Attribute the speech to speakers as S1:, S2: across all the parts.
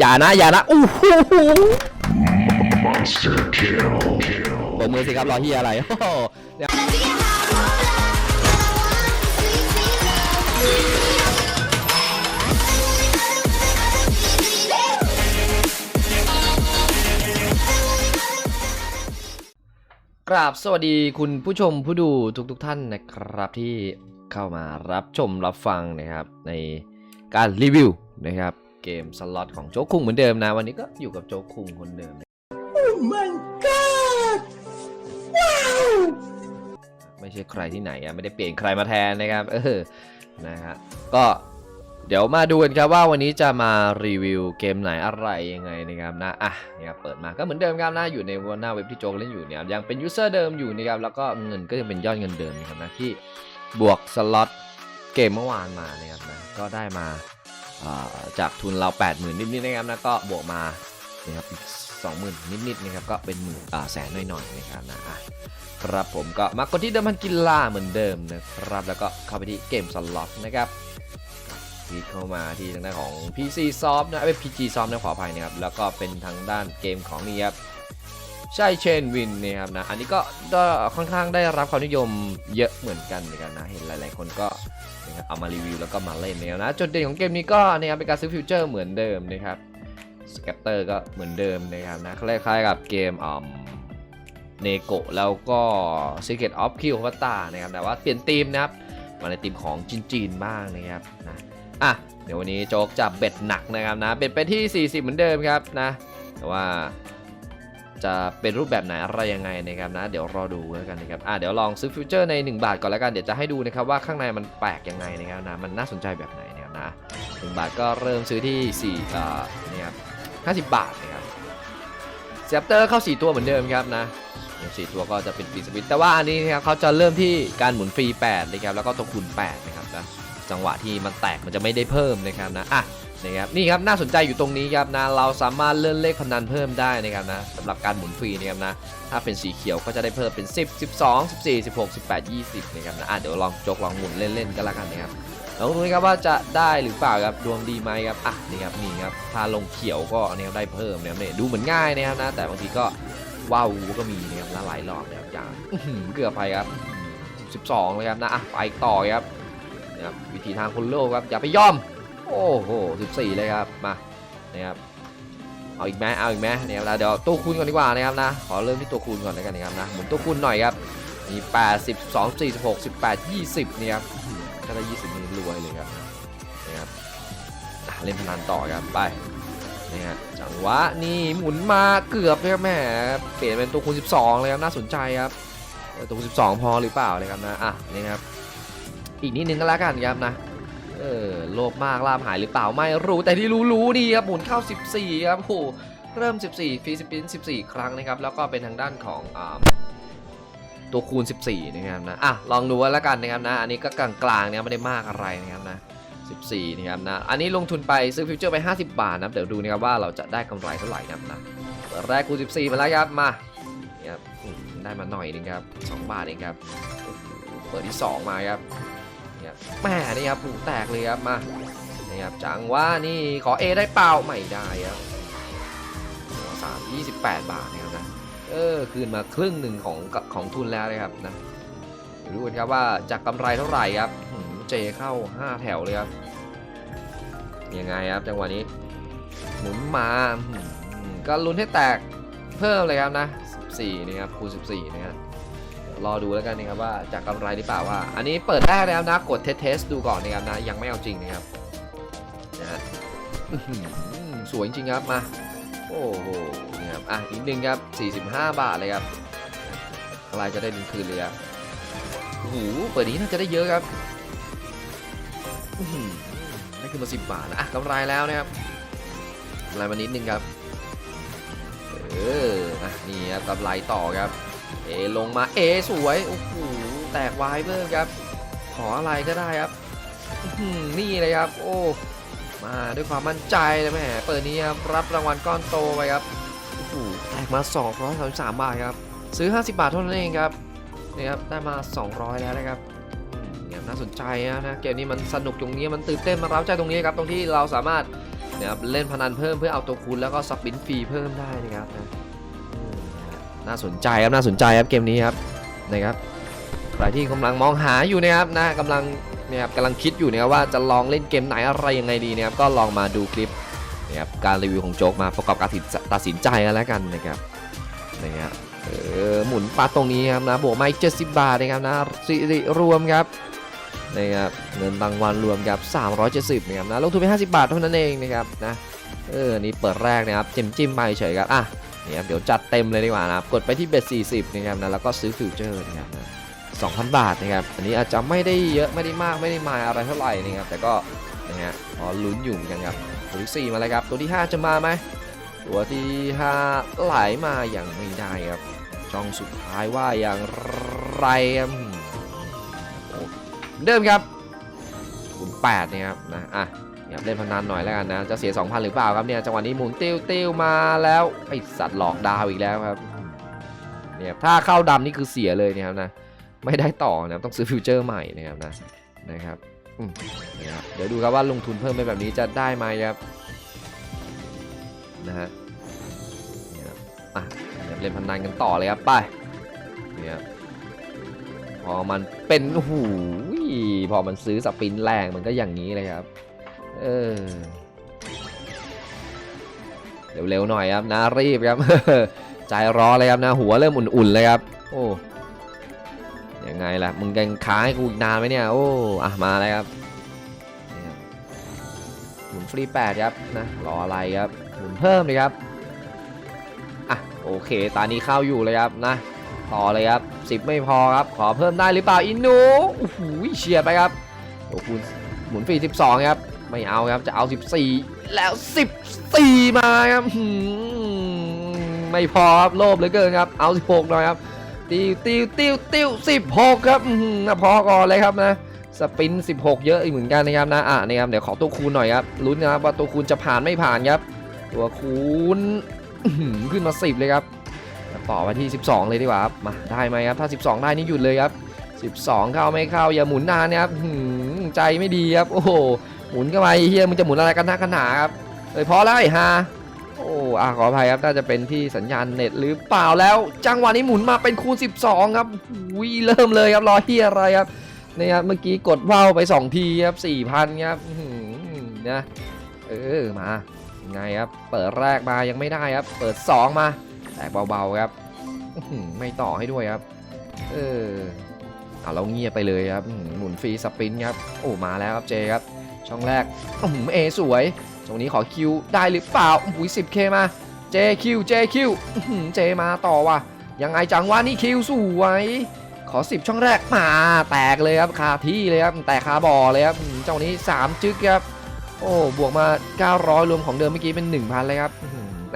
S1: อย่านะอย่านะอู้หู
S2: Monster kill.
S1: ปรบมือสิครับรอที่อะไรโอ้โหเนี่ยกราบสวัสดีคุณผู้ชมผู้ดูทุกๆทท่านนะครับที่เข้ามารับชมรับฟังนะครับในการรีวิวนะครับ เกมสล็อตของโจ๊กคุงเหมือนเดิมนะ วันนี้ก็อยู่กับโจ๊กคุงคนเดิมไม่ใช่ใครที่ไหนอะไม่ได้เปลี่ยนใครมาแทนนะครับ เออนะฮะก็เดี๋ยวมาดูกันครับว่าวันนี้จะมารีวิวเกมไหนอะไรยังไงนะครับนะอะเนี่ยเปิดมาก็เหมือนเดิมครับนะอยู่ในหน้าเว็บที่โจกเล่นอยู่เนี่ยยังเป็นยูเซอร์เดิมอยู่นะครับแล้วก็เงินก็ยังเป็นยอดเงินเดิมนะครับนะที่บวกสล็อตเกมเมื่อวานมานะครับนะก็ได้มาอ่า จากทุนเรา 80,000 นิดๆนะครับนะก็บวกมานะครับอีก20,000 นิดๆนะครับก็เป็นหมื่นแสนหน่อยๆนะครับนะครับผมก็มากดที่เดิมพันกีฬาเหมือนเดิมนะครับแล้วก็เข้าไปที่เกมสล็อตนะครับคลิกเข้ามาที่ทางด้านของ PC Soft นะเป็น PG Soft นะขออภัยนะครับแล้วก็เป็นทางด้านเกมของนี่ครับใช่เชนวินนะครับนะอันนี้ก็ค่อนข้างได้รับความนิยมเยอะเหมือนกันเหมือนกันนะเห็นหลาย ๆ คนก็ เอามารีวิวแล้วก็มาเล่นนะครับนะจุดเด่นของเกมนี้ก็นะครับเป็นการซื้อฟิวเจอร์เหมือนเดิมนะครับสแกปเตอร์ก็เหมือนเดิมนะครับนะคล้ายๆกับเกมอ่าเนโกะแล้วก็ Secret of k i l ตานะครับแต่ว่าเปลี่ยนธีมนะครับมาในธีมของจีนๆบ้างนะครับนะอะเดี๋ยววันนี้โจ๊กจะเบ็ดหนักนะครับนะเบ็ดไปที่ 40 เหมือนเดิมครับนะแต่ว่า จะเป็นรูปแบบไหนอะไรยังไงนะครับนะ เดี๋ยวรอดูแล้วกันนะครับอะเดี๋ยวลองซื้อฟิวเจอร์ใน 1 บาทก่อนแล้วกันเดี๋ยวจะให้ดูนะครับว่าข้างในมันแปลกยังไงนะครับนะมันน่าสนใจแบบไหนนะครับนะ1บาทก็เริ่มซื้อที่4อ่านี่ครับ50บาทนะครับเซปเตอร์เข้า 4 ตัวเหมือนเดิมครับนะสี่ตัวก็จะเป็นฟรีสวิตแต่ว่าอันนี้นะครับเขาจะเริ่มที่การหมุนฟรี8นะครับแล้วก็ตัวคูณ8นะครับนะจังหวะที่มันแตกมันจะไม่ได้เพิ่มนะครับนะอะ นะครับนี่ครับน่าสนใจอยู่ตรงนี้ครับนะเราสามารถเลื่อนเลขพนันเพิ่มได้นะครับนะสำหรับการหมุนฟรีนะครับนะถ้าเป็นสีเขียวก็จะได้เพิ่มเป็น 10 12 14 16 18 20นะครับนะอะเดี๋ยวลองจกลองหมุนเล่นๆกันละกันนะครับลองดูนะครับว่าจะได้หรือเปล่าครับดวงดีไหมครับอะนี่ครับนี่ครับถ้าลงเขียวก็นนี้ครับได้เพิ่มนะครับเนี่ยดูเหมือนง่ายนะครับนะแต่บางทีก็ว้าวก็มีนะครับละหลายรอบนะครับอย่างเกือบไปครับ12เลยครับนะอะไปต่อครับนะครับวิธีทางคนโลกครับอย่าไปย่อม โอ้โห14 เลยครับมานะครับเอาอีกไหมเอาอีกไหมเนี่ยเดี๋ยวตัวคูณก่อนดีกว่านะครับนะขอเริ่มที่ตัวคูณก่อนแล้วกันนะครับนะหมุนตัวคูณหน่อยครับมี8 12 46 18 20เนี่ยครับอื้อหือถ้าได้20นี่รวยเลยครับนะครับเล่นพนันต่อครับไปนี่ฮะจังหวะนี่หมุนมาเกือบเลยครับแม่เปลี่ยนเป็นตัวคูณ 12 เลยครับน่าสนใจครับตัวคูณ 12 พอหรือเปล่าเลยครับนะอะนี่ครับอีกนิดนึงก็แล้วกันครับนะ เออโลภมากลาบหายหรือเปล่าไม่รู้แต่ที่รู้รู้ดีครับหมุนเข้า 14ครับโอ้โหเริ่ม 14ฟีสปิน14 ครั้งนะครับแล้วก็เป็นทางด้านของอตัวคูณ 14 นะครับนะอะลองดูกันแล้วกันนะครับนะ อันนี้ก็กลางๆเนี่ยไม่ได้มากอะไรนะครับนะ 14 นะครับนะ อันนี้ลงทุนไปซื้อฟิวเจอร์ไป 50 บาทนะเดี๋ยวดูนะครับว่าเราจะได้กำไรเท่าไหร่นะครับนะแรกคูณ 14 มาแล้วครับมาเนี่ยครับได้มาหน่อยนึงครับ 2 บาทเองครับเปิดที่ 2 มาครับ แม่นี่ครับหูแตกเลยครับมานี่ครับจังว่านี่ขอ A ได้เปล่าไม่ได้ครับสามยี่สิบแปดบาทนะครับนะเออคืนมาครึ่งหนึ่งของของทุนแล้วเลยครับนะเดี๋ยวดูกันครับว่าจากกำไรเท่าไหร่ครับเจเข้า 5 แถวเลยครับยังไงครับจังหวะนี้หมุนมาก็ลุ้นให้แตกเพิ่มเลยครับนะ14นี่ครับคูณ14นะครับ รอดูแล้วกันนะครับว่าจากำไรหรือเปล่าว่า อันนี้เปิดแรกแล้วนะกดเทสเทสดูก่อนนะครับนะยังไม่เอาจริงนะครับนะฮะสวยจริงครับมาโอ้โหนี่ครับอะนิดนึงครับ 45 บาทเลยครับอะไรจะได้ดึงคืนเลยครับโอ้โหเปิดนี้น่าจะได้เยอะครับอื้อหือมาสิบบาทนะอะกำไรแล้วนะครับกำไรมานิดนึงครับเอออะนี่ครับกำไรต่อครับ เอลงมาเอสวยโอ้โหแตกวายเพิ่มครับ ขออะไรก็ได้ครับนี่เลยครับ โอ้มาด้วยความมั่นใจเลยแม่เปิดนี้ครับรับรางวัลก้อนโตไปครับโอ้โหแตกมา 233 บาทครับ ซื้อ 50 บาทเท่านั้นเองครับนี่ครับได้มา 200 แล้วนะครับเนี่ยน่าสนใจนะนะเกมนี้มันสนุกตรงนี้มันตื่นเต้นมันเร้าใจตรงนี้ครับตรงที่เราสามารถเนะครับเล่นพนันเพิ่มเพื่อเอาตัวคูณแล้วก็สปินฟรีเพิ่มได้นะครับนะ น่าสนใจครับน่าสนใจครับเกมนี้ครับนะครับใครที่กำลังมองหาอยู่นะครับนะกำลังเนี่ยครับกำลังคิดอยู่นะครับว่าจะลองเล่นเกมไหนอะไรยังไงดีนะครับก็ลองมาดูคลิปนะครับการรีวิวของโจ๊กมาประกอบการตัดสินใจกันแล้วกันนะครับนะครับเออหมุนปลาตรงนี้ครับนะบวกมาอีก70 บาทนะครับนะสิริรวมครับนะครับเงินรางวัลรวมครับ370นะครับนะลงทุนไป 50 บาทเท่านั้นเองนะครับนะเออนนี่เปิดแรกนะครับจิ้มจิ้มไปเฉยครับอะ นี่ครับเดี๋ยวจัดเต็มเลยดีกว่านะครับกดไปที่เบ็ด40นะครับนะแล้วก็ซื้อฟิวเจอร์นะครับนะ2,000 บาทนะครับอันนี้อาจจะไม่ได้เยอะไม่ได้มากไม่ได้มาอะไรเท่าไหร่นะครับแต่ก็นะฮะพอลุ้นอยู่เหมือนกันครับตัวที่ 4 มาแล้วครับ ตัวที่ 5 จะมาไหมตัวที่ 5 ไหลมาอย่างไม่ได้ครับช่องสุดท้ายว่าอย่างไรครับเดิมครับคูณ8นี่ยครับนะอะ เนี่ยเล่นพนันหน่อยแล้วกันนะ จะเสีย 2,000 หรือเปล่าครับเนี่ยจังหวะนี้หมุนติ้วติ้วมาแล้วไอสัตว์หลอกดาวอีกแล้วครับเนี่ยถ้าเข้าดำนี่คือเสียเลยนะครับนะไม่ได้ต่อนะครับต้องซื้อฟิวเจอร์ใหม่นะครับนะนะครับนะครับเดี๋ยวดูครับว่าลงทุนเพิ่มไปแบบนี้จะได้ไหมครับนะฮะเนี่ยครับอะเล่นพนันกันต่อเลยครับไปเนี่ยพอมันเป็นหูพอมันซื้อสปินแรงมันก็อย่างนี้เลยครับ เออเร็วๆหน่อยครับนะรีบครับใจร้อนเลยครับนะหัวเริ่มอุ่นๆเลยครับ โอ้ยังไงล่ะมึงยังค้าให้กูอีกนานไหมเนี่ยโอ้อะมาแล้วครับนี่ครับหมุนฟรีแปดครับนะรออะไรครับหมุนเพิ่มเลยครับอะโอเคตานี้เข้าอยู่เลยครับนะต่อเลยครับ10ไม่พอครับขอเพิ่มได้หรือเปล่าอินโนโอ้โหเฉียดไปครับโอ้คุณหมุนฟรี12ครับ ไม่เอาครับจะเอา 14 แล้ว 14 มาครับไม่พอครับโลภเหลือเกินครับ เอา 16 หน่อยครับ ติวติวติวติว16 ครับอื้อหือพอก่อนเลยครับนะสปิน 16 เยอะอีกเหมือนกันนะครับนะอะนี่ครับเดี๋ยวขอตัวคูณหน่อยครับลุ้นนะครับว่าตัวคูณจะผ่านไม่ผ่านครับ ตัวคูณขึ้นมา 10 เลยครับต่อมาที่ 12 เลยดีกว่าครับมาได้ไหมครับถ้า 12 ได้นี่หยุดเลยครับ 12 เข้าไม่เข้าอย่าหมุนนานนะครับใจไม่ดีครับโอ้โห หมุนเข้าไปเฮียมึงจะหมุนอะไรกันนักกันหนาครับเอ้ยพอแล้วไอ้ฮาโอ้อะขออภัยครับน่าจะเป็นที่สัญญาณเน็ตหรือเปล่าแล้ว จังหวะนี้หมุนมาเป็นคูณ 12 ครับวิเริ่มเลยครับรอเฮียอะไรครับนี่ครับเมื่อกี้กดว่าวไป 2 ทีครับ4,000ครับนะเออมาไงครับเปิดแรกมายังไม่ได้ครับ เปิด 2 มา แตกเบาๆครับไม่ต่อให้ด้วยครับ เออ เอาเราเงียบไปเลยครับหมุนฟรีสปินครับโอ้มาแล้วครับเจครับช่องแรกอื้อหือเอสวยตรงนี้ขอคิวได้หรือเปล่าอุ้ยสิบเคมาเจคิวเจคิวเจมาต่อว่ะยังไงจังวะนี่คิวสวยขอ10ช่องแรกมาแตกเลยครับคาที่เลยครับแตกคาบ่อเลยครับเจ้านี้ 3 จึ๊กครับโอ้บวกมา 900 รวมของเดิมเมื่อกี้เป็น 1,000 เลยครับ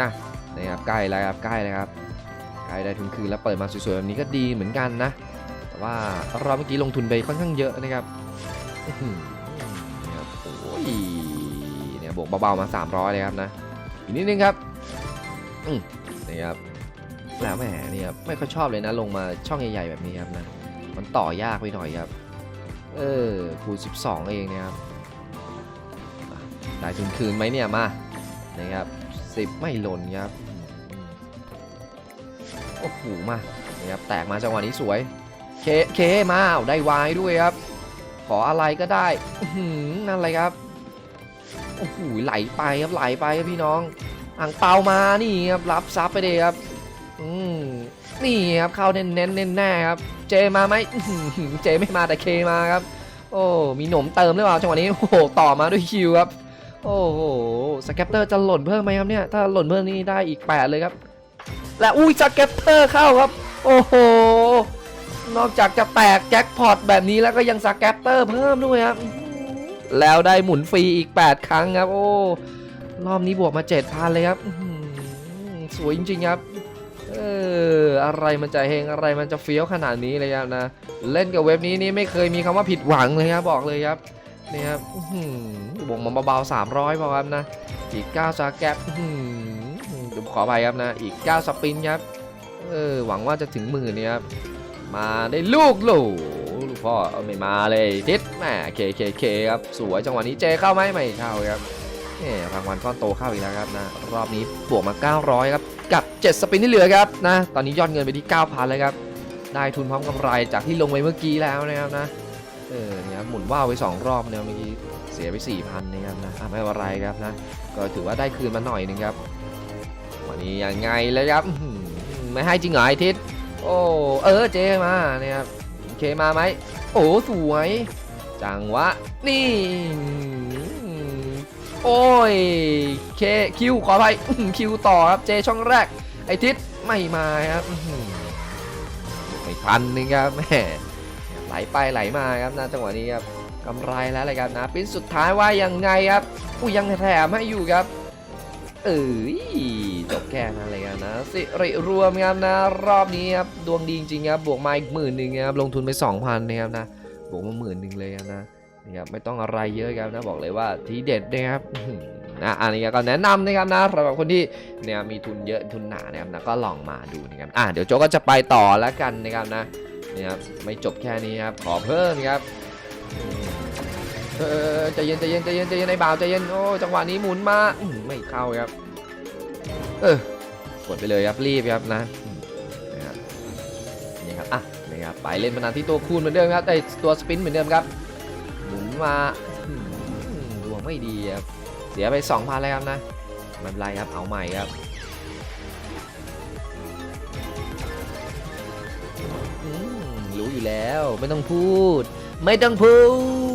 S1: นะนะครับใกล้แล้วครับใกล้แล้วครับใกล้ได้ทุนคืนแล้วเปิดมาสวยๆแบบนี้ก็ดีเหมือนกันนะ ว่ารอบเมื่อกี้ลงทุนไปค่อนข้างเยอะนะครับเนี่ยโอ้ยเนี่ยบวกเบาๆมา 300 เลยครับนะ อีกนิดนึงครับนี่ครับแล้วแหมเนี่ยไม่ค่อยชอบเลยนะ ลงมาช่องใหญ่ๆแบบนี้ครับนะ มันต่อยากไปหน่อยครับ เออคูณ12 เองเนะครับได้ทุนคืนไหมเนี่ยมานะครับ10 ไม่หล่นครับโอ้โหมานะครับแตกมาจังหวะนี้สวย เคเคมาวได้วายด้วยครับ ขออะไรก็ได้หือนั่นอะไรครับโอ้โหไหลไปครับไหลไปครับพี่น้องอ่างเปามานี่ครับรับซับไปเลยครับอืมนี่ครับเข้าเน้นเน้นๆเน้นแน่ครับ เจมาไหมเจไม่มาแต่เคมาครับ โอ้มีหนมเติมหรือเปล่าจังหวะนี้โอ้โหต่อมาด้วยคิวครับ โอ้โหสแกปเตอร์จะหล่นเพิ่มไหมครับเนี่ยถ้าหล่นเพิ่มนี่ได้อีก 8 เลยครับ และอุ้ยสแกปเตอร์เข้าครับ โอ้โห นอกจากจะแตกแจ็คพอตแบบนี้แล้วก็ยังสแกปเตอร์เพิ่มด้วยครับ แล้วได้หมุนฟรีอีก 8 ครั้งครับ โอ้ รอบนี้บวกมา 7,000 เลยครับ สวยจริงๆครับ เออ อะไรมันจะเฮงอะไรมันจะเฟี้ยวขนาดนี้เลยครับนะ เล่นกับเว็บนี้นี่ไม่เคยมีคำว่าผิดหวังเลยครับบอกเลยครับนี่ครับบวกมาเบาๆ300พอครับนะ อีก 9สแกปอื้อหือเดี๋ยวขอไปครับนะ อีก 9 สปินครับ เออ หวังว่าจะถึงหมื่นเนี่ยครับ มาได้ลูกหลูลูกพ่อเอาไม่มาเลยทิศแหมเคเคเคครับสวยจังหวะนี้เจเข้าไหมไม่เข้าครับเอ่รางวัลก้อนโตเข้าอีกแล้วครับนะรอบนี้บวกมา 900ครับกับ 7 สปินที่เหลือครับนะตอนนี้ยอดเงินไปที่ 9,000เลยครับได้ทุนพร้อมกำไรจากที่ลงไปเมื่อกี้แล้วนะครับนะเออเนี่ยหมุนว่าวไป 2 รอบเนี่ยเมื่อกี้เสียไป 4,000นะครับนะไม่เป็นไรครับนะก็ถือว่าได้คืนมาหน่อยนึงครับวันนี้ยังไงเลยครับไม่ให้จริงเหรอไอทิศ โอ้เออเจมาเนี่ยครับเคมาไหมโอ้สวยจังวะนี่โอ้ยเคคิวขออภัยคิวต่อครับเจช่องแรก ไอทิศไม่มาครับไม่พันหนึงครับแหมไหลไปไหลมาครับนะจังหวะนี้ครับกำไรแล้วเลยครับนะปิ้นสุดท้ายว่ายังไงครับอุ้ยยังแถมให้อยู่ครับ เอ้ยจบแค่นั้นเลยครับนะสิริรวมครับนะ รอบนี้ครับดวงดีจริงครับบวกมาอีกหมื่นหนึ่งครับลงทุนไป2,000นะครับนะบวกมาหมื่นหนึ่งเลยนะนี่ครับไม่ต้องอะไรเยอะครับนะบอกเลยว่าทีเด็ดนะครับนะอันนี้ก็แนะนำนะครับนะสำหรับคนที่เนี่ยมีทุนเยอะทุนหนานะครับนะก็ลองมาดูนะครับอะเดี๋ยวโจก็จะไปต่อแล้วกันนะครับนะนี่ครับไม่จบแค่นี้ครับขอเพิ่มครับ เออใจเย็นใจเย็นใจเย็นใจเย็นไอ้บ่าวใจเย็นโอ้จังหวะนี้หมุนมาไม่เข้าครับ เออกดไปเลยครับรีบครับนะนะครับนี่ครับอะนะครับไปเล่นพนันที่ตัวคูณเหมือนเดิมครับไอตัวสปินเหมือนเดิมครับหมุนมาดวงไม่ดีครับเสียไป2,000แล้วครับนะไม่เป็นไรครับเอาใหม่ครับรู้อยู่แล้วไม่ต้องพูด ไม่ต้องพูด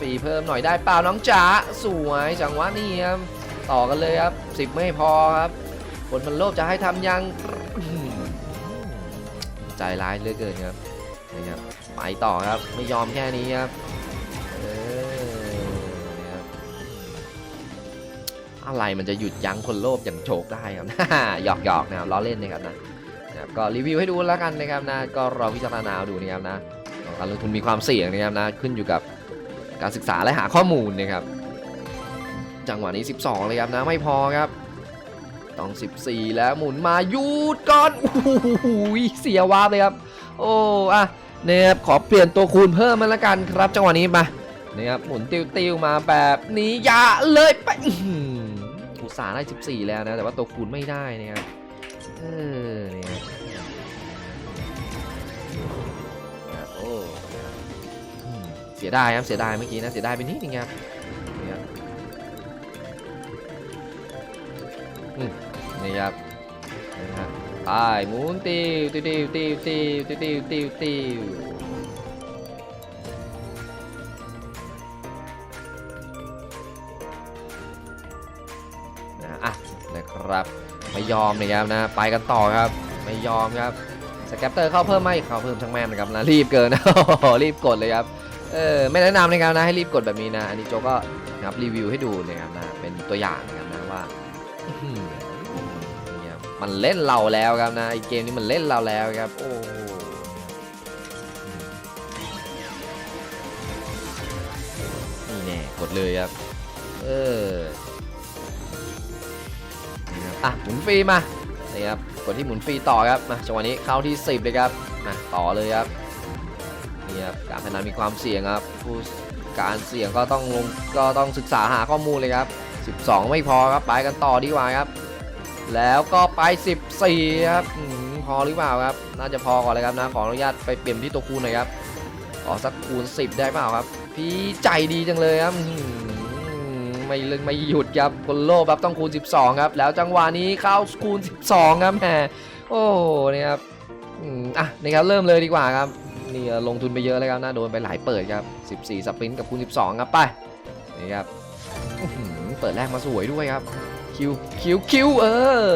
S1: ฟรีเพิ่มหน่อยได้เปล่าน้องจ๋าสวยจังหวะนี้ครับต่อกันเลยครับ10ไม่พอครับคนมันโลภจะให้ทำยังใจร้ายเหลือเกินครับนะครับไปต่อครับไม่ยอมแค่นี้ครับเออนะครับอะไรมันจะหยุดยั้งคนโลภอย่างโฉกได้ครับหยอกหยอกนะครับล้อเล่นนะครับนะนะครับก็รีวิวให้ดูแล้วกันนะครับนะก็รอพิจารณาดูนะครับนะการลงทุนมีความเสี่ยงนะครับนะขึ้นอยู่กับ การศึกษาและหาข้อมูลนะครับ จังหวะนี้ 12 เลยครับนะไม่พอครับ ต้อง 14 แล้วหมุนมาหยุดก่อนโอ้โหเสียวาบเลยครับ โอ้อะเนี่ยครับขอเปลี่ยนตัวคูณเพิ่มมาละกันครับ จังหวะนี้มาเนี่ยครับหมุนติวๆมาแบบนี้อย่าเลยไปอุตส่าห์ได้ 14 แล้วนะแต่ว่าตัวคูณไม่ได้นะครับเออเนี่ย เสียดายครับเสียดายเมื่อกี้นะเสียดายไปนิดนึงครับนี่ครับไปหมุนติวติวติวติวติวติวติวติวติวนะอะนะครับไม่ยอมนะครับนะไปกันต่อครับไม่ยอมครับสแกปเตอร์เข้าเพิ่มไหมเข้าเพิ่มช่างแม่นนะครับนะรีบเกินนะรีบกดเลยครับ เออไม่แนะนำนะครับนะให้รีบกดแบบนี้นะ อันนี้โจก็นะครับรีวิวให้ดูนะครับนะเป็นตัวอย่างนะครับนะว่าเนี่ยมันเล่นเราแล้วครับนะไอเกมนี้มันเล่นเราแล้วครับโอ้โหนี่แน่กดเลยครับเอออะหมุนฟรีมานี่ครับกดที่หมุนฟรีต่อครับมาจังหวะนี้เข้าที่ 10เลยครับมาต่อเลยครับ นี่ครับการพนันมีความเสี่ยงครับผู้การเสี่ยงก็ต้องลงก็ต้องศึกษาหาข้อมูลเลยครับ 12 ไม่พอครับไปกันต่อดีกว่าครับ แล้วก็ไป 14 ครับอพอหรือเปล่าครับ น่าจะพอก่อนเลยครับนะขออนุญาตไปเปลี่ยนที่ตัวคูณหน่อยครับขอสักคูณ 10 ได้เปล่าครับ พี่ใจดีจังเลยครับไม่เลิกไม่หยุดครับคนโลภครับต้องคูณ 12 ครับ แล้วจังหวะนี้เข้าคูณ 12 ครับแหมโอ้เนี่ยครับอะนี่ครับเริ่มเลยดีกว่าครับ นี่ลงทุนไปเยอะเลยครับนะโดนไปหลายเปิดครับ 14 สปรินต์กับคูณ12 ครับไปนี่ครับเปิดแรกมาสวยด้วยครับคิวคิวคิวเออ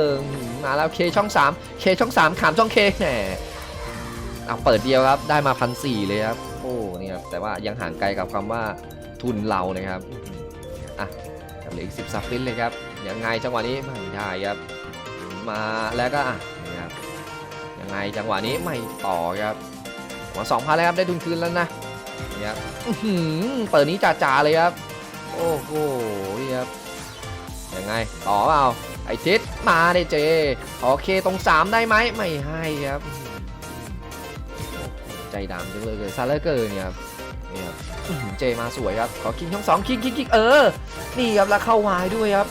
S1: มาแล้วเคช่อง 3 เคช่อง 3 ขามช่องเคแหมเอาเปิดเดียวครับได้มาพันสี่เลยครับโอ้นี่ครับแต่ว่ายังห่างไกลกับคำว่าทุนเรานะครับอะเหลืออีกสิบซับฟินเลยครับยังไงจังหวะนี้ไม่ได้ครับมาแล้วก็อะนี่ครับยังไงจังหวะนี้ไม่ต่อครับ มาสองพันแล้วครับได้ทุนคืนแล้วนะนี่ครับเปิดนี้จ่าๆเลยครับ โอ้โหนี่ครับยังไงต่อเปล่าไอทิศมาเดเจ โอเคตรง 3 ได้ไหมไม่ให้ครับ ใจดำจังเลยซาเลอร์เกอร์เนี่ยครับนี่ครับเจมาสวยครับ ขอคิงช่องสองคิงคิงคิงเออ นี่ครับแล้วเข้าวายด้วยครับ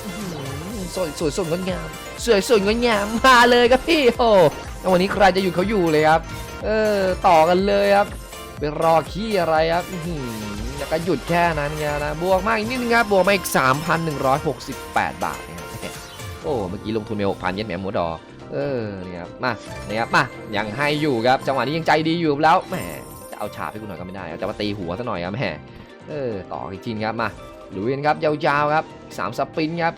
S1: สวยสวยสวยงดงามสวยสวยงดงามมาเลยครับพี่โอ้วันนี้ใครจะอยู่เขาอยู่เลยครับ เออต่อกันเลยครับไปรอขี้อะไรครับอืแล้วก็หยุดแค่นั้นไงนะ บวกมากอีกนิดนึงครับ บวกมาอีก 3,168 บาทนะครับโอ้เมื่อกี้ลงทุนไป6,000เย็นแหมหมูดอเออเนี่ยครับมาเนี่ยครับมายังให้อยู่ครับจังหวะนี้ยังใจดีอยู่แล้วแหมจะเอาฉาบให้กูหน่อยก็ไม่ได้เอาจะมาตีหัวซะหน่อยครับแหมเออต่ออีกทีครับมาลุยกันครับยาวๆครับสามสปินครับ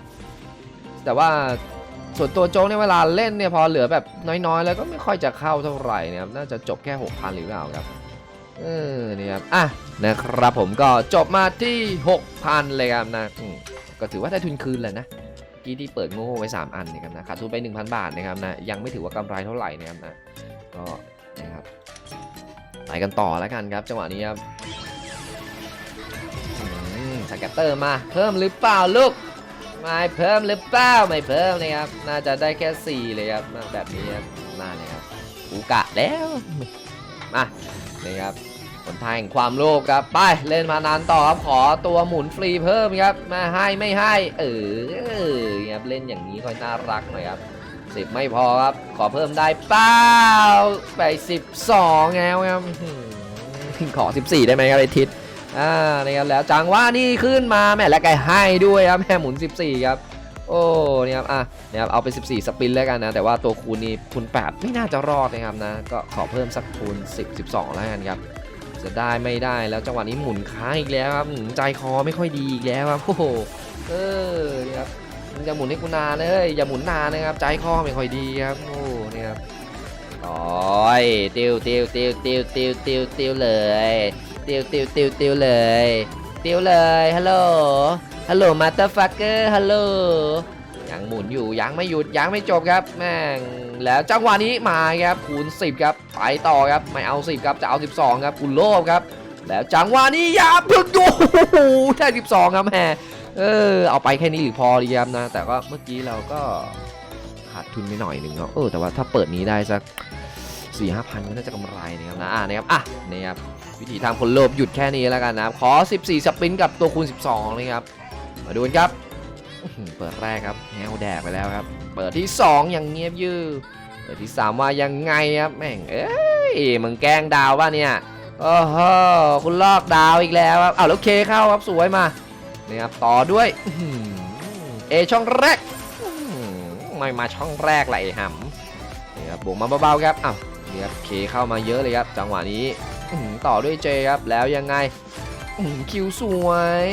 S1: แต่ว่า ส่วนตัวโจ๊กเนี่ยเวลาเล่นเนี่ยพอเหลือแบบน้อยๆ แล้วก็ไม่ค่อยจะเข้าเท่าไหร่นะครับน่าจะจบแค่ 6,000 หรือเปล่าครับเออนี่ครับอะนะครับผมก็จบมาที่ 6,000 เลยครับนะก็ถือว่าได้ทุนคืนแหละนะกี้ที่เปิดโง่ไว้ 3 อันนะครับนะขาดทุนไป 1,000 บาทนะครับนะยังไม่ถือว่ากำไรเท่าไหร่นะครับนะก็นะครับไปกันต่อแล้วกันครับ จังหวะนี้ครับสแกตเตอร์มาเพิ่มหรือเปล่าลูก ไม่เพิ่มหรือเปล่าไม่เพิ่มเลยครับ น่าจะได้แค่4เลยครับแบบนี้ครับน่าเลยครับกูกะแล้วมานี่ครับคนไทยแห่งความโลภครับ ไป เล่นมานานต่อครับ ขอตัวหมุนฟรีเพิ่มครับ มาให้ไม่ให้ เออครับเล่นอย่างนี้ค่อยน่ารักหน่อยครับสิบไม่พอครับ ขอเพิ่มได้เปล่าไปสิบสองแล้วครับอื้อหือขอ14ได้ไหมครับไอทิศ อ่านี่ครับแล้วจังว่านี่ขึ้นมาแม่และไก่ให้ด้วยครับแม่หมุน 14 ครับ โอ้เนี่ยครับอะเนี่ยครับเอาไป 14 สปินแล้วกันนะ แต่ว่าตัวคูณนี่คูณ8ไม่น่าจะรอดนะครับนะ ก็ขอเพิ่มสักคูณ10 12 แล้วกันครับ จะได้ไม่ได้แล้วจังหวะนี้หมุนค้างอีกแล้วครับใจคอไม่ค่อยดีอีกแล้วครับโอ้โหเออเนี่ยครับมึงจะหมุนให้กูนานเลยอย่าหมุนนานนะครับใจคอไม่ค่อยดีครับโอ้เนี่ยครับโอ้ยติวติวติวติวติวติวติวเลย ติวติวติวติวเลยติวเลยฮัลโหลฮัลโหลมาเตอร์ฟักเกอร์ฮัลโหลยังหมุนอยู่ยังไม่หยุดยังไม่จบครับแม่งแล้วจังหวะนี้มาครับคูณ10ครับไปต่อครับไม่เอา 10ครับจะเอา 12ครับคุณโลภครับ แล้วจังหวะนี้ยาพึกดูโอ้โหได้12ครับแม่เออเอาไปแค่นี้หรือพอดีครับนะ แต่ว่าเมื่อกี้เราก็ขาดทุนไปหน่อยหนึ่งเนาะเออแต่ว่าถ้าเปิดนี้ได้สัก4 5พันก็น่าจะกำไรนะครับนะอ่านะครับอะนี่ครับ วิธีทางคนโลภหยุดแค่นี้แล้วกันนะครับ ขอ 14 สปรินต์กับตัวคูณ 12 นะครับ มาดูกันครับ เปิดแรกครับแนวแดกไปแล้วครับ เปิดที่ 2 อย่างเงียบยือเปิดที่ 3 ว่ายังไงครับ แม่ง เอ้ยมึงแกล้งดาวป่ะเนี่ย โอ้โห คุณลอกดาวอีกแล้วครับอ้าวแล้วเคเข้าครับ สวยมา นี่ครับ ต่อด้วยเอช่องแรกไม่มาช่องแรกไหลหำนี่ครับบวกมาเบาๆครับอ้าวนี่ครับเคเข้ามาเยอะเลยครับ จังหวะนี้ ต่อด้วยเจครับแล้วยังไงคิวสวย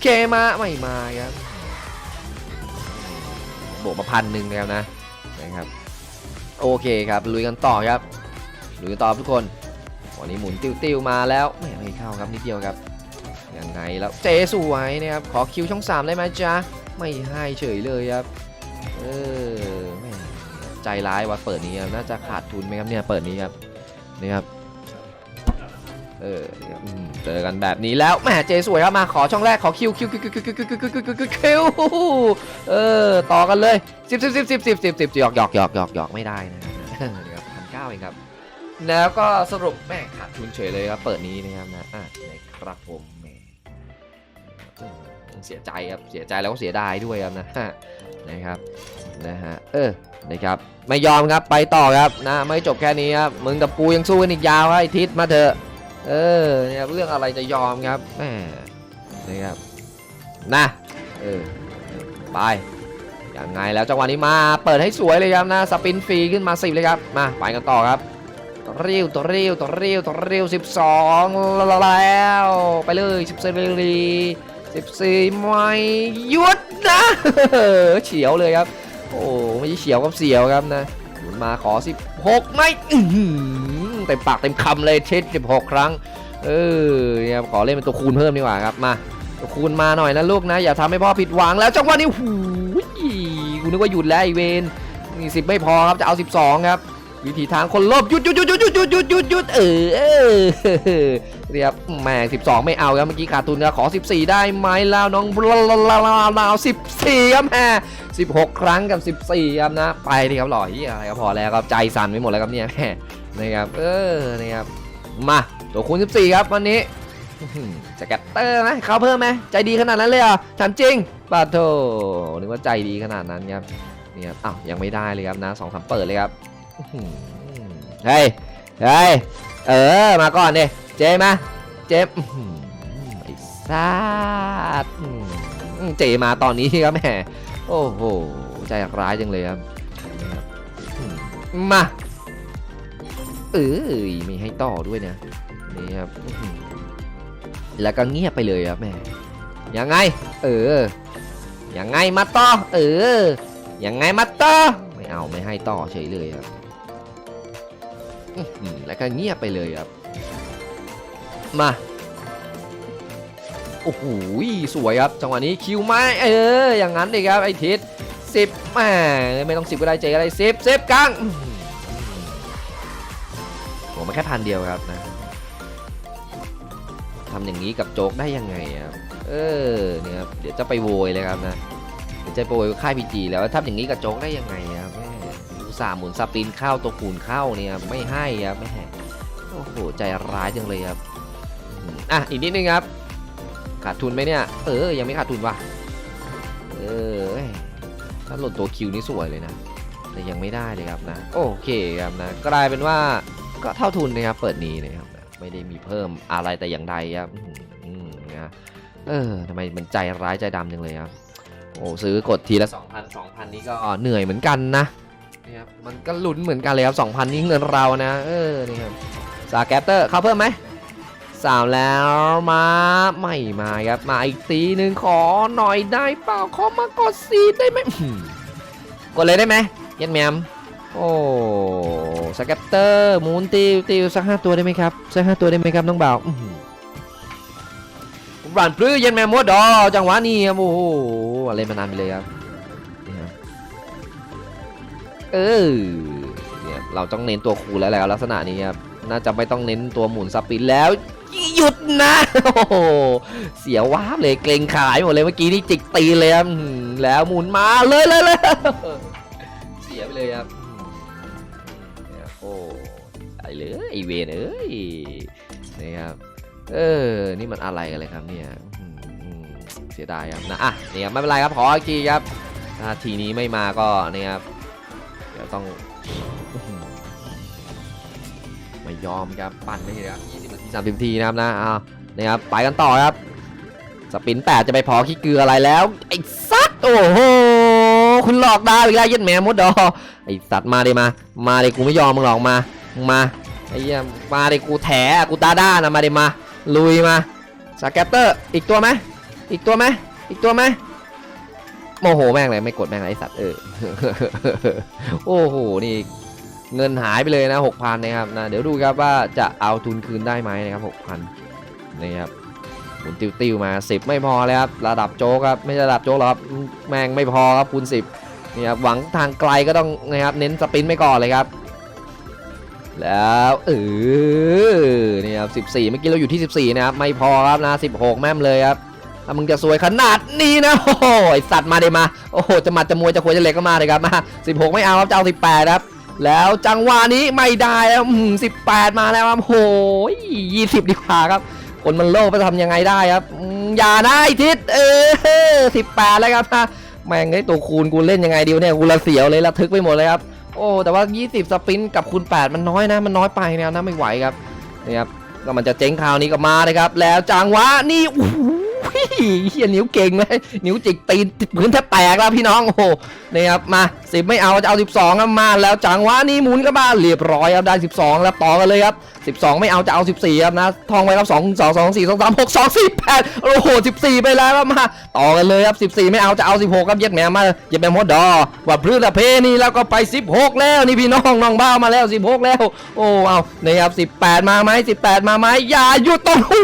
S1: เคมาไม่มาครับบวกมาพันหนึ่งแล้วนะนะครับโอเคครับลุยกันต่อครับลุยกันต่อทุกคนวันนี้หมุนติ้วๆมาแล้วไม่ไม่เข้าครับนิดเดียวครับยังไงแล้วเจสวยนะครับขอคิวช่อง3ได้ไหมจ๊ะไม่ให้เฉยเลยครับเออใจร้ายว่าเปิดนี้ครับน่าจะขาดทุนไหมครับเนี่ยเปิดนี้ครับนี่ครับ เออเจอกันแบบนี้แล้วแหมเจสวยครับมาขอช่องแรกขอคิวคิวคิวคิวคิวคิวคิวคิวคิวคิวคิวคิวเออต่อกันเลยสิบสิบสิบสิบสิบสิบสิบหยอกหยอกหยอกหยอกหยอกไม่ได้นะครับนี่ครับพันเก้าเองครับ แล้วก็สรุปแม่ขาดทุนเฉยเลยครับเปิดนี้นะครับนะอะนะครับผมแหมเสียใจครับเสียใจแล้วก็เสียดายด้วยครับนะนะครับนะฮะเออนะครับไม่ยอมครับไปต่อครับนะไม่จบแค่นี้ครับมึงกับกูยังสู้กันอีกยาวไอ้ทิศมาเถอะ เออเนี่ยเรื่องอะไรจะยอมครับแหมนะครับนะเออไปยังไงแล้วจังหวะนี้มาเปิดให้สวยเลยครับนะสปินฟรีขึ้นมาสิบเลยครับมาไปกันต่อครับตัวเรียวตัวเรียวตัวเรียวตัวเรียวสิบสองแล้วไปเลยสิบสี่สิบสี่ไม่หยุดนะเฉียวเลยครับ โอ้ไม่ใช่เฉียวกับเสียวครับนะมาขอ16ไม่อื้อหือ เต็มปากเต็มคำเลยเช็ด16 ครั้ง เออเนี่ยขอเล่นเป็นตัวคูณเพิ่มดีกว่าครับมาตัวคูณมาหน่อยนะลูกนะ อย่าทำให้พ่อผิดหวังแล้วจังหวะนี้หูยกูนึกว่าหยุดแล้วไอเวนนี่สิบไม่พอครับจะเอา 12 ครับ วิธีทางคนลบหยุดหยุดหยุดหยุดหยุดหยุดหยุดหยุดเออ เรียบแม่12 ไม่เอาครับเมื่อกี้ขาดทุนนะขอ 14 ได้ไหมแล้วน้องลาลาลาลาลา14ครับแม่16 ครั้งกับ 14ครับนะ ไปดิครับหล่อเหียอะไรก็พอแล้วครับใจสั่นไปหมดแล้วครับเนี่ยแม่นะครับเออนะครับมาตัวคูณ14 ครับวันนี้จะแกตเตอร์ไหมเขาเพิ่มไหมใจดีขนาดนั้นเลยอะถามจริงปาโถนึกว่าใจดีขนาดนั้นครับนี่ครับอ้าวยังไม่ได้เลยครับนะสองสามเปิดเลยครับเฮ้ยเฮ้ย เออ มาก่อนดิเจมาเจมไอ้สัตว์อื้อหือเจมาตอนนี้ครับแม่โอ้โห ใจร้ายจังเลยครับ มา เอ้ยไม่ให้ต่อด้วยนะ นี่ครับ แล้วก็เงียบไปเลยครับแม่ยังไง เออ ยังไงมาต่อ เออ ยังไงมาต่อ ไม่เอาไม่ให้ต่อเฉยเลยครับ แล้วก็เงียบไปเลยครับ มา โอ้โหสวยครับ จังหวะนี้คิวไม้เออ อย่างนั้นเลยครับไอทิศสิบแหมไม่ต้องสิบก็ได้เจก็ได้สิบสิบกลางผมมาแค่พันเดียวครับนะทำอย่างนี้กับโจ๊กได้ยังไงครับ เออเนี่ยครับเดี๋ยวจะไปโวยเลยครับนะ เดี๋ยวจะไปโวยค่ายพีจีแล้วทำอย่างนี้กับโจ๊กได้ยังไงครับ อุตส่าห์หมุนสปินเข้าตัวคูณเข้าเนี่ยไม่ให้ครับแม่โอ้โหใจร้ายจังเลยครับอะอีกนิดนึงครับ ขาดทุนไหมเนี่ยเออยังไม่ขาดทุนว่ะเออเอ้ยถ้าหล่นตัวคิวนี่สวยเลยนะแต่ยังไม่ได้เลยครับนะ โอเคครับนะกลายเป็นว่าก็เท่าทุนนะครับเปิดนี้นะครับไม่ได้มีเพิ่มอะไรแต่อย่างใดครับอืมนะเออทำไมมันใจร้ายใจดำจังเลยครับโอ้ซื้อกดทีละ2,000 2,000 นี่ก็เหนื่อยเหมือนกันนะ นี่ครับมันก็ลุ้นเหมือนกันเลยครับ2,000นี่เงินเรานะ เออนี่ครับสาแกปเตอร์เข้าเพิ่มไหมสามแล้วมาไม่มาครับมาอีกตีหนึ่งขอหน่อยได้เปล่าขอมากดซีได้ไหมกดเลยได้ไหมเย็นแมมโอ้สแกตเตอร์มูนติวติวสักห้าตัวได้ไหมครับสักห้าตัวได้ไหมครับน้องบ่าวรันปลื้อเย็นแมมมดดอจังหวะนี้ครับโอ้โหอะไรมานานไปเลยครับ เออเนี่ยเราต้องเน้นตัวคูแล้วแหละลักษณะนี้ครับน่าจะไม่ต้องเน้นตัวหมุนสปินแล้วหยุดนะโอ้โหเสียว้าบเลยเกรงขายหมดเลยเมื่อกี้นี่จิกตีเลยครับแล้วหมุนมาเลยเลยเลยเสียไปเลยครับเนี่ยโอ้ไอเลยไอเวนเอ้ยนี่ครับเออนี่มันอะไรกันเลยครับเนี่ยเสียดายครับนะอะนี่ครับไม่เป็นไรครับขออีกทีครับถ้าทีนี้ไม่มาก็นี่ครับ เดี๋ยวต้องไม่ยอมครับปั่นไม่ได้ครับ20นาที30นาทีนะครับนะอ้าวนี่ครับไปกันต่อครับ สปินแปดจะไปพอขี้เกลืออะไรแล้วไอ้สัตว์โอ้โหคุณหลอกดาวอีกแล้วย็ดแหมมดดอไอ้สัตว์มาดิมา มาดิกูไม่ยอมมึงหรอกมามึงมาไอ้เหี้ยมาดิกูแถกูตาด้านะมาดิมาลุยมาสแกตเตอร์อีกตัวไหมอีกตัวไหมอีกตัวไหม โมโหแม่งเลยไม่กดแม่งไอสัตว์เออโอ้โหนี่เงินหายไปเลยนะหกพันนะครับนะเดี๋ยวดูครับว่าจะเอาทุนคืนได้ไหมนะครับหกพันนี่ครับหมุนติวๆมา10ไม่พอเลยครับระดับโจ๊กครับไม่ใช่ระดับโจ๊กหรอกครับแม่งไม่พอครับคูณ10นี่ครับหวังทางไกลก็ต้องนะครับเน้นสปินต์ไปก่อนเลยครับแล้วเออนี่ครับ14 เมื่อกี้เราอยู่ที่ 14 นะครับ ไม่พอครับนะ 16 แม่มเลยครับ ถ้ามึงจะสวยขนาดนี้นะโอ้โหสัตว์มาเดมาโอ้โหจะมาจะมวยจะควยจะเล็กก็มาเลยครับมา 16 ไม่เอาครับจะเอา18ครับแล้วจังหวะนี้ไม่ได้แล้วอื้อหือ18มาแล้วครับโอ้ย20ดีกว่าครับ คนมันโลภจะทำยังไงได้ครับ อย่าได้ทิศเออสิบแปดแล้วครับแม่งไอ้ตัวคูณกูเล่นยังไงดีวเนี่ยกูละเสียวเลยละทึกไปหมดเลยครับ โอ้แต่ว่า 20 สปินกับคูณ 8 มันน้อยนะ มันน้อยไปเนี่ยนะไม่ไหวครับนี่ครับก็มันจะเจ๊งคราวนี้ก็มาเลยครับ แล้วจังหวะนี่โอ้ เฮียนิ้วเก่งเลยนิ้วจิกตีนพื้นแทบแตกแล้วพี่น้องโอ้โหนี่ครับมาสิบไม่เอาจะเอา12ครับมาแล้วจังหวะนี่หมุนก็บ้าเรียบร้อยครับได้12แล้วต่อกันเลยครับ12ไม่เอาจะเอา14ครับนะทองไว้ครับ2 2 2 4 2 3 6 2 4 8โอ้โห14ไปแล้วครับมาต่อกันเลยครับ14ไม่เอาจะเอา16ครับเย็ดแหมมาเย็ดแหมมดดอว่าพรื้เพนี่แล้วก็ไป16แล้วนี่พี่น้องน้องบ้ามาแล้ว16แล้ว โอ้เอานี่ครับ18มาไหม18มาไหมอย่าหยุดต้องหู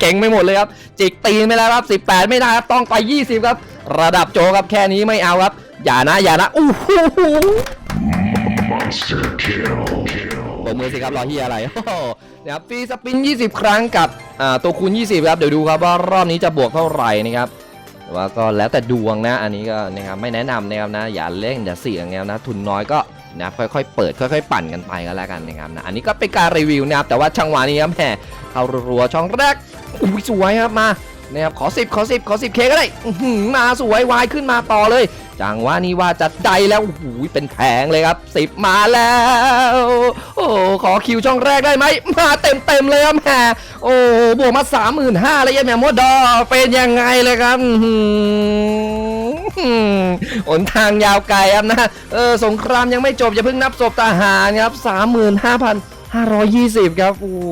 S1: เก่งไม่หมดเลยครับจิกตีนไปแล้วครับ18 ไม่ได้ครับต้องไป 20 ครับ ระดับโจครับแค่นี้ไม่เอาครับ อย่านะอย่านะอู้หู
S2: Monster kill.
S1: ปรบมือสิครับรอเฮียอะไรนะครับฟรีสปิน 20 ครั้งกับตัวคูณ 20 ครับ เดี๋ยวดูครับว่ารอบนี้จะบวกเท่าไหร่นะครับว่าก็แล้วแต่ดวงนะ อันนี้ก็นะครับไม่แนะนำนะครับนะอย่าเล่นอย่าเสี่ยงนะครับนะทุนน้อยก็ นะครับค่อยๆเปิดค่อยๆปั่นกันไปก็แล้วกันนะครับนะอันนี้ก็เป็นการรีวิวนะครับแต่ว่าช่างหวานี้ครับแหมเอารัวช่องแรกอุ้ยสวยครับมา นะครับขอ 10 ขอ 10 ขอ 10 เคก็ได้มาสวยวายขึ้นมาต่อเลย จังหวะนี้ว่าจะได้แล้วโอ้โหเป็นแผงเลยครับ 10 มาแล้ว โอ้ขอคิวช่องแรกได้ไหมมาเต็มเต็มเลยครับแหมโอ้บวกมา 35,000เลยยังแหมโมดอเป็นยังไงเลยครับหืหนทางยาวไกลครับนะเออสงครามยังไม่จบอย่าเพิ่งนับศพทหารครับ35,000 520 ครับ โอ้โห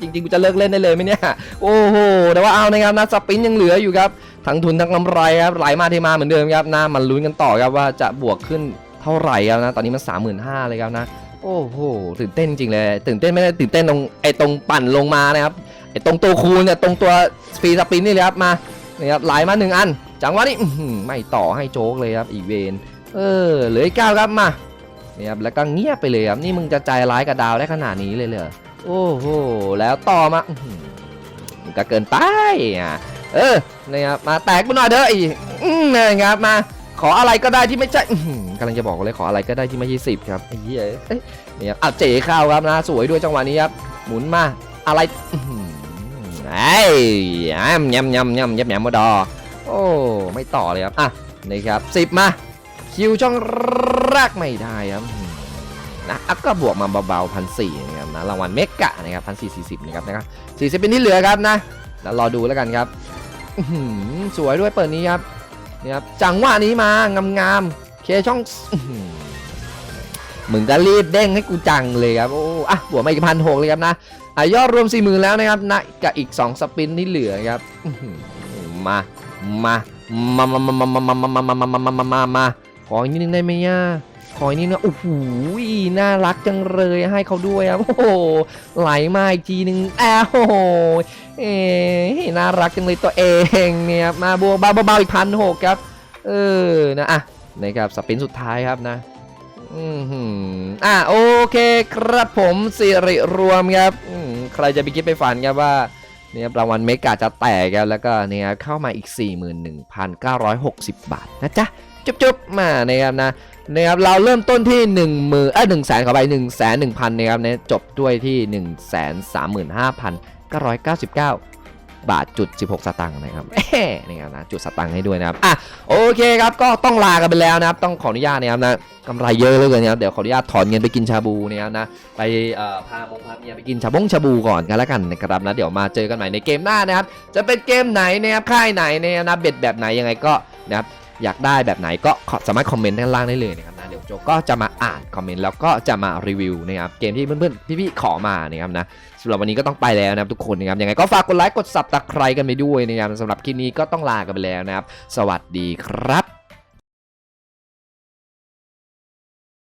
S1: จริงๆ กูจะเลิกเล่นได้เลยไหมเนี่ย โอ้โห แต่ว่าเอานะครับนะสปินยังเหลืออยู่ครับ ทั้งทุนทั้งกำไรครับ ไหลมาเทมาเหมือนเดิมครับนะมันลุ้นกันต่อครับว่าจะบวกขึ้นเท่าไหร่ครับนะ ตอนนี้มัน 35,000เลยครับนะ โอ้โห ตื่นเต้นจริงเลย ตื่นเต้นไม่ได้ตื่นเต้นตรงไอ้ตรงปั่นลงมานะครับ ไอ้ตรงตัวคูณเนี่ยตรงตัวสปีดสปินนี่เลยครับ มานี่ครับไหลมาหนึ่งอัน จังหวะนี้ไม่ต่อให้โจ๊กเลยครับ อีเวน เออ เหลืออีกเก้าครับ มา นี่ครับแล้วก็เงียบไปเลยครับนี่มึงจะใจร้ายกับดาวได้ขนาดนี้เลยเหรอโอ้โหแล้วต่อมาอมันก็เกินไปอะเออนี่ครับมาแตกมาหน่อยเด้ออ้อืมนะครับมาขออะไรก็ได้ที่ไม่ใช่กำลังจะบอกเลยขออะไรก็ได้ที่ไม่ใช่สิบครับไอ้เหี้ยเอ้ยนี่ครับอัดเจ๋เข้าครับนะสวยด้วยจังหวะนี้ครับหมุนมาอะไรอื้อหือไอ้ยำยำยำยำยำยำมาดอโอ้ไม่ต่อเลยครับอะนี่ครับสิบมา คิวช่องแรกไม่ได้ครับนะอัพก็บวกมาเบาๆพันสี่นะครับนะรางวัลเมกะนะครับพันสี่สี่สิบนะครับนะครับสี่สิบเป็นที่เหลือครับนะแล้วรอดูแล้วกันครับสวยด้วยเปิดนี้ครับนี่ครับจังหวะนี้มางามๆเคช่องอื้อหือมึงก็รีบเด้งให้กูจังเลยครับโอ้อะบวกมาอีกพันหกเลยครับนะอยอดรวม4 0,000แล้วนะครับนะกับอีก2สปินที่เหลือครับอื้อหือมามามามามามามามามามามามามามามา ขออีกนิดนึงได้ไหมย่าขออีกนิดนึงโอ้โหน่ารักจังเลยให้เขาด้วยครับโอ้โหไหลมาอีกทีนึงอ้าวโอ้โหเอ๊ะน่ารักจังเลยตัวเองเนี่ยครับมาบวกเบาๆอีกพันหกครับ เออนะอะนะครับสปินสุดท้ายครับนะอืมหืมอะโอเคครับผมสิริรวมครับอืใครจะไปคิดไปฝันครับว่าเนี่ยรางวัลเมกาจะแตกครับแล้วก็เนี่ยเข้ามาอีก 41,960 บาทนะจ๊ะ จุ๊บๆมานะครับนะนะครับเราเริ่มต้นที่1 0,000เอ้ย1แสนขอไป1 1 0 0 0นะครับเนี่ยจบด้วยที่1 3 5 999บเก้าบาทจุด 16 สตางค์นะครับแหม่นครับนะจุดสตางค์ให้ด้วยนะครับอะโอเคครับก็ต้องลากันไปแล้วนะครับ ต้องขออนุญาตนะครับนะกำไรเยอะเหลยนะครับเดี๋ยวขออนุญาตถอนเงินไปกินชาบูนะครับนะไปเอ่อพามงพาเมียไปกินชาบงชาบูก่อนกันแล้วกันนะครับนะเดี๋ยวมาเจอกันใหม่ในเกมหน้านะครับ จะเป็นเกมไหนนะครับค่ายไหนนะครับนะเบ็ดแบบไหนยังไงก็นะครับ อยากได้แบบไหนก็สามารถคอมเมนต์ด้านล่างได้เลยนะครับนะเดี๋ยวโจก็จะมาอ่านคอมเมนต์แล้วก็จะมารีวิวนะครับเกมที่เพื่อนๆพี่ๆขอมานะครับนะสำหรับวันนี้ก็ต้องไปแล้วนะครับทุกคนนะครับยังไงก็ฝากกดไลค์กดซับตะไคร้กันไปด้วยนะครับสำหรับคลิปนี้ก็ต้องลากันไปแล้วนะครับ สวัสดีครับ